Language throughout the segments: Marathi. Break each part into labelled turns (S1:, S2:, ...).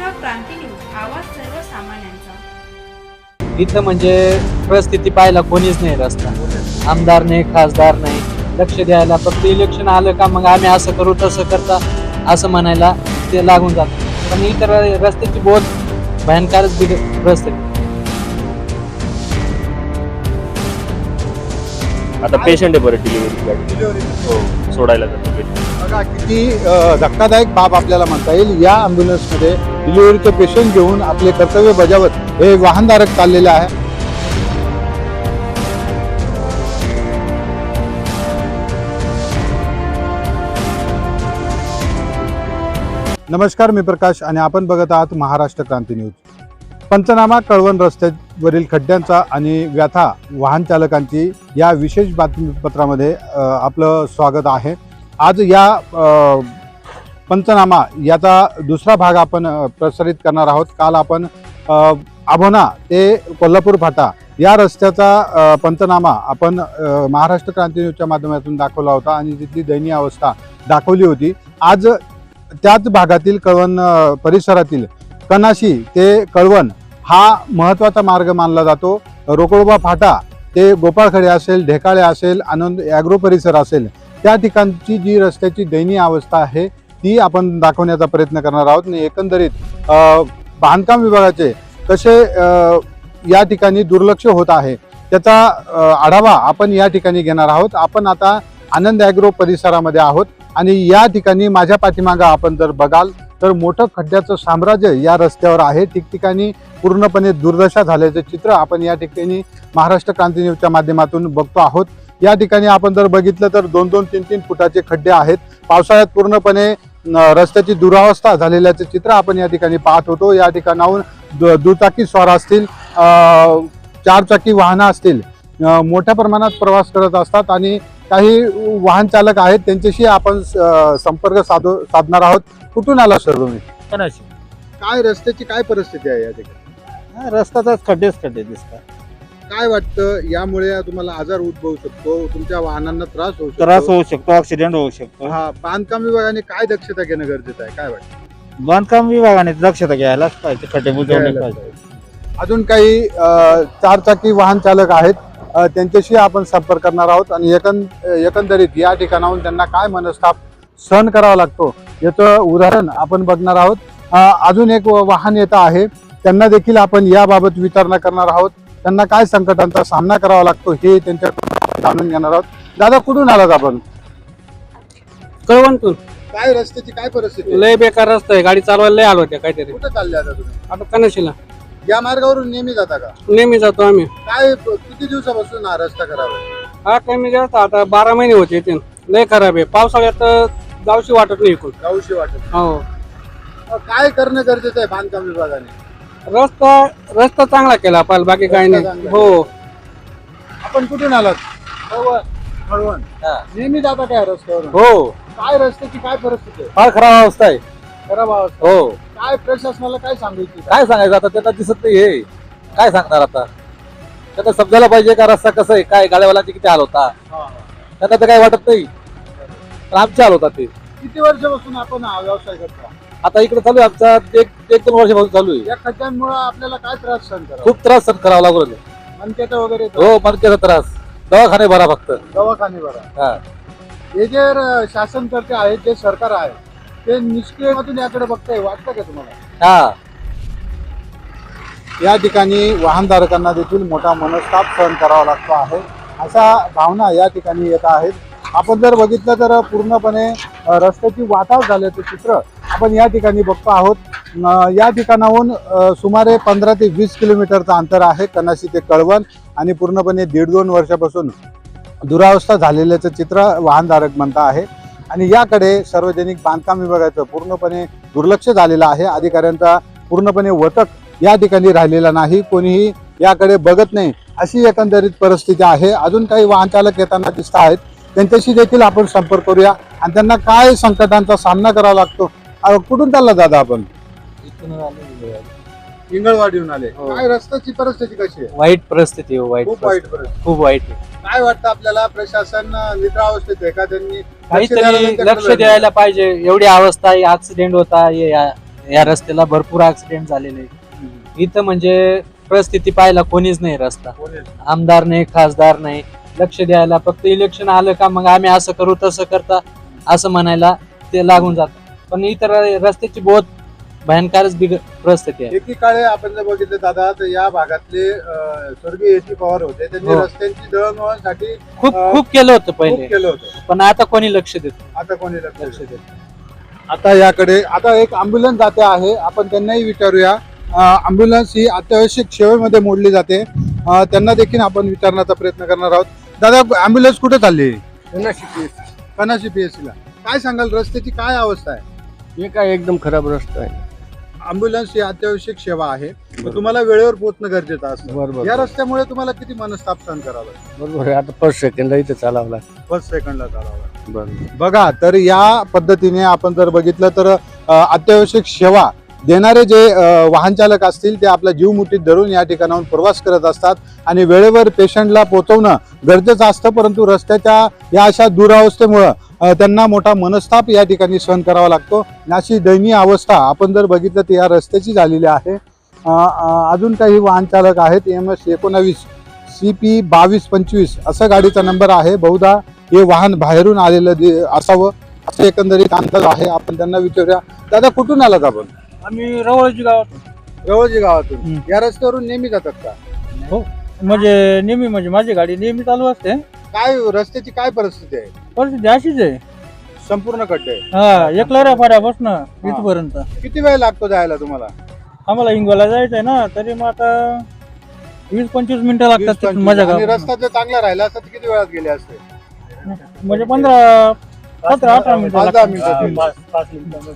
S1: महाराष्ट्र क्रांती न्यूज आवाज सर्वसामान्यांचा.
S2: इथं म्हणजे परिस्थिती पाहायला कोणीच नाही रस्ता. आमदार नाही खासदार नाही. लक्ष द्यायला फक्त इलेक्शन आलं का मग आम्ही असं करू तसं करता असं म्हणायला ते लागून जात. पण इतर रस्त्याची बहुत भयंकरच बिघ परिस्थिती
S3: आता पेशंट आहे बरं डिलिव्हरी गाडी हो सोडायला जातो patient.
S4: बघा किती अ, धक्कादायक बाब आपल्याला म्हणता येईल. या ॲम्ब्युलन्समध्ये डिलिव्हरीचे पेशंट घेऊन आपले कर्तव्य बजावत हे वाहनधारक चाललेले आहे. नमस्कार मी प्रकाश आणि आपण बघत आहात महाराष्ट्र क्रांती न्यूज. पंचनामा कळवण वरील खड्ड्यांचा आणि व्यथा वाहन चालकांची या विशेष बातमीपत्रामध्ये आपलं स्वागत आहे. आज या पंचनामा याचा दुसरा भाग आपण प्रसारित करणार आहोत. काल आपण आभोना ते कोल्हापूर फाटा या रस्त्याचा पंचनामा आपण महाराष्ट्र क्रांती न्यूजच्या माध्यमातून दाखवला होता आणि तिथली दयनीय अवस्था दाखवली होती. आज त्याच भागातील कळवण परिसरातील कनाशी ते कळवण हा महत्त्वाचा मार्ग मानला जातो. रोकडोबा फाटा ते गोपाळखडे असेल ढेकाळे असेल आनंद ॲग्रो परिसर असेल त्या ठिकाणची जी रस्त्याची दयनीय अवस्था आहे ती आपण दाखवण्याचा प्रयत्न करणार आहोत. आणि एकंदरीत बांधकाम विभागाचे कसे या ठिकाणी दुर्लक्ष होत आहे त्याचा आढावा आपण या ठिकाणी घेणार आहोत. आपण आता आनंद ॲग्रो परिसरामध्ये आहोत. आणि या ठिकाणी माझ्या पाठीमागं आपण जर बघाल तर मोठं खड्ड्याचं साम्राज्य या रस्त्यावर आहे. ठिकठिकाणी पूर्णपणे दुर्दशा झाल्याचं चित्र आपण या ठिकाणी महाराष्ट्र क्रांती न्यूजच्या माध्यमातून बघतो आहोत. या ठिकाणी आपण जर बघितलं तर दोन दोन तीन तीन फुटाचे खड्डे आहेत. पावसाळ्यात पूर्णपणे रस्त्याची दुरावस्था झालेल्याचं चित्र आपण या ठिकाणी पाहत होतो. या ठिकाणाहून दु- दुचाकी स्वार असतील चारचाकी वाहनं असतील मोठ्या प्रमाणात प्रवास करत असतात आणि काही वाहन चालक आहेत त्यांच्याशी आपण संपर्क साधू साधणार आहोत. कुठून आला सर तुम्ही? काय रस्त्याची काय परिस्थिती आहे या ठिकाणी?
S5: हा, रस्त्यातच खड्डेच खड्डे दिसतात.
S4: काय वाटतं यामुळे तुम्हाला आजार उद्भवू शकतो तुमच्या वाहनांना त्रास होऊ शकतो?
S5: त्रास होऊ शकतो ऍक्सिडेंट होऊ शकतो.
S4: हा बांधकाम विभागाने काय दक्षता घेणं गरजेचं आहे? काय वाटतं?
S5: बांधकाम विभागाने दक्षता घ्यायलाच पाहिजे खड्डे बुजवले पाहिजे.
S4: अजून काही अ, चारचाकी वाहन चालक आहेत त्यांच्याशी आपण संपर्क करणार आहोत आणि एकंद एकंदरीत या ठिकाणाहून त्यांना काय मनस्ताप सहन करावा लागतो याचं उदाहरण आपण बघणार आहोत. अजून एक वाहन येतं आहे. त्यांना देखील आपण याबाबत विचारणा करणार आहोत. त्यांना काय संकटांचा सामना करावा लागतो हे त्यांच्याकडून जाणून घेणार आहोत. दादा कुठून आलात आपण?
S2: कळवंतून
S4: काय रस्त्याची काय परिस्थिती
S2: लय बेकार रस्ता आहे. गाडी चालवायला लय आलो होत्या काहीतरी.
S4: कुठे चालले आता तुम्ही?
S2: आता कनाशीला.
S4: या मार्गावरून नेहमी जाता का?
S2: नेहमी जातो आम्ही.
S4: काय किती दिवसापासून हा रस्ता करावा
S2: हा कमी जास्त आता बारा महिने होते इथे लय खराब आहे. पावसाळ्यात तर जाऊशी वाटत नाही इकडून
S4: जाऊशी वाटत
S2: हो.
S4: अ, काय करणं गरजेचं आहे बांधकाम विभागाने?
S2: रस्ता रस्ता चांगला केला पाहिजे बाकी काही नाही.
S4: चांगला
S2: हो.
S4: आपण कुठून आलात? कळवण नेहमी जाता काय रस्त्यावरून?
S2: हो.
S4: काय रस्त्याची काय परिस्थिती आहे?
S2: फार खराब अवस्था आहे.
S4: खराब अवस्था.
S2: हो.
S4: काय प्रशासनाला काय सांगू इच्छिता?
S2: काय सांगायचं आता? त्याला दिसत नाही हे. काय सांगणार आता? त्याला समजायला पाहिजे का रस्ता कसं आहे? काय गाड्यावालाचे किती हाल होता?
S4: हा.
S2: त्यांना तर काही वाटत नाही. पण आमचे हाल होतात ते.
S4: किती वर्षापासून आपण हा व्यवसाय करता?
S2: आता इकडे चालू आहे. आमचा एक एक दोन वर्षापासून चालू आहे.
S4: या खड्ड्यांमुळे आपल्याला काय त्रास सहन करा
S2: खूप त्रास सहन करावा लागू राहिला.
S4: मनक्याचा वगैरे
S2: हो मनक्याचा त्रास. दवाखाने भरा फक्त.
S4: दवाखाने बरा
S2: हा.
S4: हे जे र- शासन करते आहेत जे सरकार आहे ते निष्क्रियमधून याकडे बघताय वाटतं का तुम्हाला?
S2: हा.
S4: या ठिकाणी वाहनधारकांना देखील मोठा मनस्ताप सहन करावा लागतो आहे. अशा भावना या ठिकाणी येत आहेत. आपण जर बघितलं तर पूर्णपणे अ, रस्त्याची वाटाव झाल्याचं चित्र आपण या ठिकाणी बघतो आहोत. न, या ठिकाणाहून अ, सुमारे पंधरा ते वीस किलोमीटरचं अंतर आहे कनाशी ते कळवण आणि पूर्णपणे दीड दोन वर्षापासून दुरावस्था झालेल्याचं चित्र वाहनधारक म्हणता आहे. आणि याकडे सार्वजनिक बांधकाम विभागाचं पूर्णपणे दुर्लक्ष झालेलं आहे. अधिकाऱ्यांचा पूर्णपणे वतक या ठिकाणी राहिलेला नाही. कोणीही याकडे बघत नाही अशी एकंदरीत परिस्थिती आहे. अजून काही वाहन चालक येताना दिसत आहेत. त्यांच्याशी देखील आपण संपर्क करूया आणि त्यांना काय संकटांचा सामना करावा लागतो? कुठून चालला दादा आपण? इंगळवाडीहून आले.
S2: हो.
S4: काय रस्त्याची परिस्थिती कशी आहे?
S2: वाईट परिस्थिती हो वाईट
S4: खूप वाईट
S2: परिस्थिती. खूप वाईट.
S4: काय वाटतं आपल्याला? प्रशासन निद्रावस्थेत आहे का त्यांनी?
S2: काहीतरी लक्ष द्यायला पाहिजे. एवढी अवस्था आहे ऍक्सिडेंट होता हे या- या रस्त्याला भरपूर ऍक्सिडेंट झालेले. इथं म्हणजे परिस्थिती पाहायला कोणीच नाही रस्ता. आमदार नाही खासदार नाही. लक्ष द्यायला फक्त इलेक्शन आलं का मग आम्ही असं करू तसं करता असं म्हणायला ते लागून जात. पण इतर रस्त्याची बहुत भयंकरच बिग परिस्थिती आहे.
S4: एकीकाळे आपण जर बघितलं दादा तर या भागातले अं, स्वर्गीय एस पवार होते. त्यांनी
S2: हो.
S4: रस्त्यांची दळणवळणसाठी
S2: खूप
S4: अं,
S2: खूप केलं होतं
S4: खूप
S2: पहिले.
S4: केलं होतं.
S2: पण आता कोणी लक्ष देत
S4: आता कोणी लक्ष
S2: लक्ष
S4: देत
S2: देत
S4: आता याकडे आता एक अँब्युलन्स जाते आहे. आपण त्यांनाही विचारूया. अँब्युलन्स ही अत्यावश्यक सेवेमध्ये मोडली जाते. अं, त्यांना देखील आपण विचारण्याचा प्रयत्न करणार आहोत. दादा अँब्युलन्स कुठे चालली? कनाशी पीएससी ला. काय सांगाल रस्त्याची काय अवस्था आहे?
S1: हे काय एकदम खराब रस्ता आहे.
S4: अँब्युलन्स ही अत्यावश्यक सेवा आहे. मग तुम्हाला वेळेवर पोहोचणं गरजेचं असतं.
S1: बरोबर
S4: या रस्त्यामुळे तुम्हाला किती मनस्ताप सहन करावा लागतो?
S1: बरोबर आहे आता फर्स्ट सेकंडला इथे चालावं लागतं.
S4: फर्स्ट सेकंडला चालावं लागतं.
S1: बरोबर
S4: बघा तर या पद्धतीने आपण जर बघितलं तर अ, अत्यावश्यक सेवा देणारे जे अ, वाहन चालक असतील ते आपला जीव मुठीत धरून या ठिकाणाहून प्रवास करत असतात आणि वेळेवर पेशंटला पोहोचवणं गरजेचं असतं परंतु रस्त्याच्या या अशा दुरावस्थेमुळं त्यांना मोठा मनस्ताप या ठिकाणी सहन करावा लागतो. अशी दयनीय अवस्था आपण जर बघितलं तर या रस्त्याची झालेली आहे. अजून काही वाहन चालक आहेत. एम एस एकोणावीस सी पी बावीस पंचवीस असं गाडीचा नंबर आहे. बहुधा हे वाहन बाहेरून आलेलं दि- असावं असं एकंदरीत अंदाज आहे. आपण त्यांना विचारूया. दादा कुठून आलात आपण?
S5: आम्ही रवळची गावात
S4: रवळजी गावातून. या रस्त्यावरून नेहमी जातात का?
S5: म्हणजे नेहमी म्हणजे माझी गाडी नेहमी चालू असते.
S4: काय रस्त्याची काय परिस्थिती आहे?
S5: परिस्थिती अशीच आहे.
S4: संपूर्ण खड्डे आहे.
S5: हा एकलऱ्या फाड्यापासून इथपर्यंत.
S4: किती वेळ लागतो जायला तुम्हाला?
S5: आम्हाला हिंगोला जायचंय ना तरी मग आता वीस पंचवीस मिनिटं
S4: वीस,
S5: लागतात तिथून
S4: पंचवीस.
S5: माझ्या
S4: आणि
S5: गावात.
S4: रस्ता जर चांगला राहिला असता तर किती वेळात गेले असते?
S5: म्हणजे पंधरा सतरा अठरा मिनिटं
S4: पाच दहा
S5: लागतात.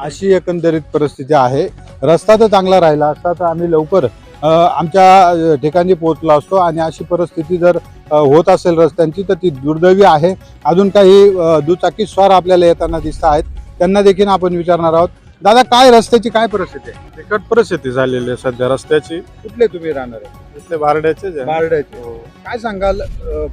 S4: अशी एकंदरीत परिस्थिती आहे. रस्ता तर चांगला राहिला असता तर आम्ही लवकर आमच्या ठिकाणी पोहोचलो असतो आणि अशी परिस्थिती जर होत असेल रस्त्यांची तर ती दुर्दैवी आहे. अजून काही दुचाकी स्वार आपल्याला येताना दिसत आहेत. त्यांना देखील आपण विचारणार आहोत. दादा काय रस्त्याची काय परिस्थिती आहे?
S6: बिकट परिस्थिती झालेली आहे सध्या रस्त्याची.
S4: कुठले तुम्ही राहणार आहे?
S6: इथले बारड्याचे.
S4: बारड्याचे काय सांगाल?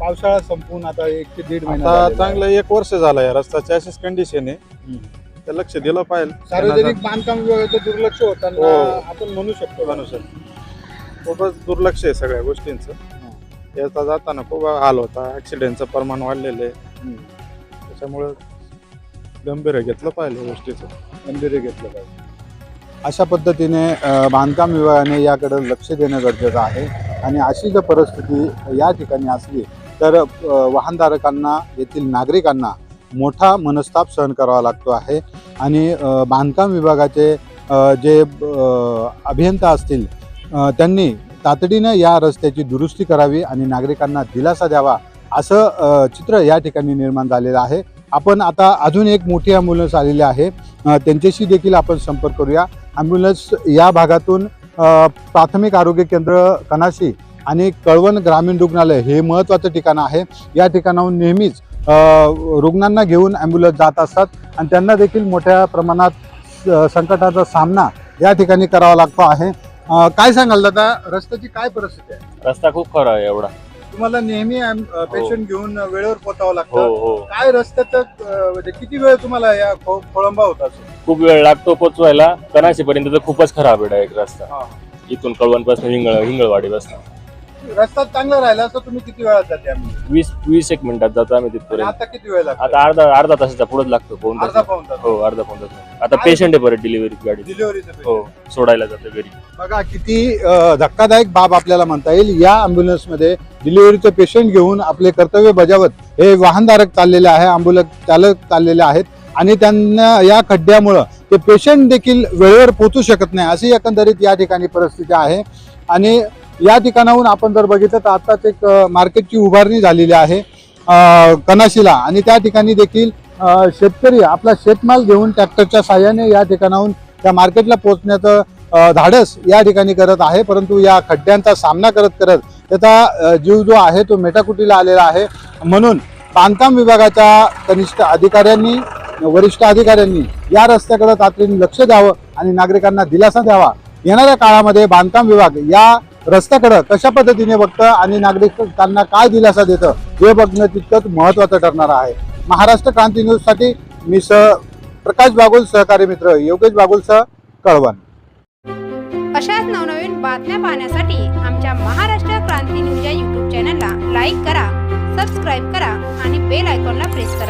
S4: पावसाळा संपून आता एक ते दीड महिना.
S6: चांगलं एक वर्ष झालं या रस्त्याची अशीच कंडिशन आहे. ते लक्ष दिलं पाहिजे.
S4: सार्वजनिक बांधकाम दुर्लक्ष होताना
S6: हो.
S4: आपण म्हणू शकतो.
S6: म्हणू शकतो. खूपच दुर्लक्ष आहे सगळ्या गोष्टींचं. याचा जाताना खूप हाल होता. ऍक्सिडेंटचं प्रमाण वाढलेलं आहे. त्याच्यामुळे गंभीर घेतलं पाहिजे गोष्टीचं.
S4: गंभीर घेतलं पाहिजे अशा पद्धतीने बांधकाम विभागाने याकडे लक्ष देणं गरजेचं आहे. आणि अशी जर परिस्थिती या ठिकाणी असली तर वाहनधारकांना येथील नागरिकांना मोठा मनस्ताप सहन करावा लागतो आहे. आणि बांधकाम विभागाचे जे अभियंता असतील त्यांनी तातडीनं या रस्त्याची दुरुस्ती करावी आणि नागरिकांना दिलासा द्यावा असं चित्र या ठिकाणी निर्माण झालेलं आहे. आपण आता अजून एक मोठी ॲम्ब्युलन्स आलेली आहे. त्यांच्याशी देखील आपण संपर्क करूया. ॲम्ब्युलन्स या भागातून प्राथमिक आरोग्य केंद्र कनाशी आणि कळवण ग्रामीण रुग्णालय हे महत्त्वाचं ठिकाण आहे. या ठिकाणाहून नेहमीच रुग्णांना घेऊन ॲम्ब्युलन्स जात असतात आणि त्यांना देखील मोठ्या प्रमाणात स- संकटाचा सामना या ठिकाणी करावा लागतो आहे. अ, काय सांगाल दादा? रस्त्याची काय परिस्थिती आहे?
S3: रस्ता खूप खरा आहे एवढा.
S4: तुम्हाला नेहमी पेशंट घेऊन वेळेवर पोहोचावं
S3: हो
S4: लागतं.
S3: हो
S4: काय रस्त्याचं अ, म्हणजे किती वेळ तुम्हाला या खो- खोळंबा होत
S3: खूप वेळ लागतो पोचवायला कनाशी पर्यंत तर खूपच खराब आहे एक रस्ता.
S4: हा.
S3: इथून कळवणपासून हिंगळ हिंगळवाडी पासून
S4: रस्ता चांगला राहिला असता तुम्ही किती वेळात जाते आम्ही?
S3: वीस वीस एक मिनिटात जातो आम्ही तिथपर्यंत.
S4: आता किती वेळ लागतो?
S3: आता अर्धा अर्धा तासाचा पुढेच लागतो पाऊन
S4: अर्धा
S3: तास.
S4: पाऊन तास.
S3: हो अर्धा पाऊन तास. आता पेशंट आहे परत डिलिव्हरी गाडी.
S4: डिलिव्हरीचं
S3: हो सोडायला जातो घरी.
S4: बघा किती अ, धक्कादायक बाब आपल्याला म्हणता येईल. या अँब्युलन्समध्ये डिलिव्हरीचं पेशंट घेऊन आपले कर्तव्य बजावत हे वाहनधारक चाललेले आहे अँब्युलन्स चालक चाललेले आहेत. आणि त्यांना या खड्ड्यामुळं ते पेशंट देखील वेळेवर पोहोचू शकत नाही. अशी एकंदरीत या ठिकाणी परिस्थिती आहे. आणि या ठिकाणाहून आपण जर बघितलं तर आत्ताच एक मार्केटची उभारणी झालेली आहे अ, आणि त्या ठिकाणी देखील शेतकरी आपला शेतमाल घेऊन ट्रॅक्टरच्या साह्याने या ठिकाणाहून त्या मार्केटला पोहोचण्याचं धाडस या ठिकाणी करत आहे. परंतु या खड्ड्यांचा सामना करत करत त्याचा जीव जो आहे तो मेटाकुटीला आलेला आहे. म्हणून बांधकाम विभागाच्या कनिष्ठ अधिकाऱ्यांनी वरिष्ठ अधिकाऱ्यांनी या रस्त्याकडे तातडीने लक्ष द्यावं आणि नागरिकांना दिलासा द्यावा. येणाऱ्या काळामध्ये बांधकाम विभाग या रस्त्याकडं कशा पद्धतीने बघतं आणि नागरिकांना काय दिलासा देतं हे बघणं तितकंच महत्त्वाचं ठरणार आहे. महाराष्ट्र क्रांती न्यूजसाठी मी स प्रकाश बागुल सहकारी मित्र योगेश बागुलसह कळवण.
S7: अशाच नवनवीन बातम्या पाहण्यासाठी आमच्या महाराष्ट्र क्रांती न्यूज या युट्यूब चॅनलला लाईक करा सबस्क्राईब करा आणि बेल आयकॉनला प्रेस करा.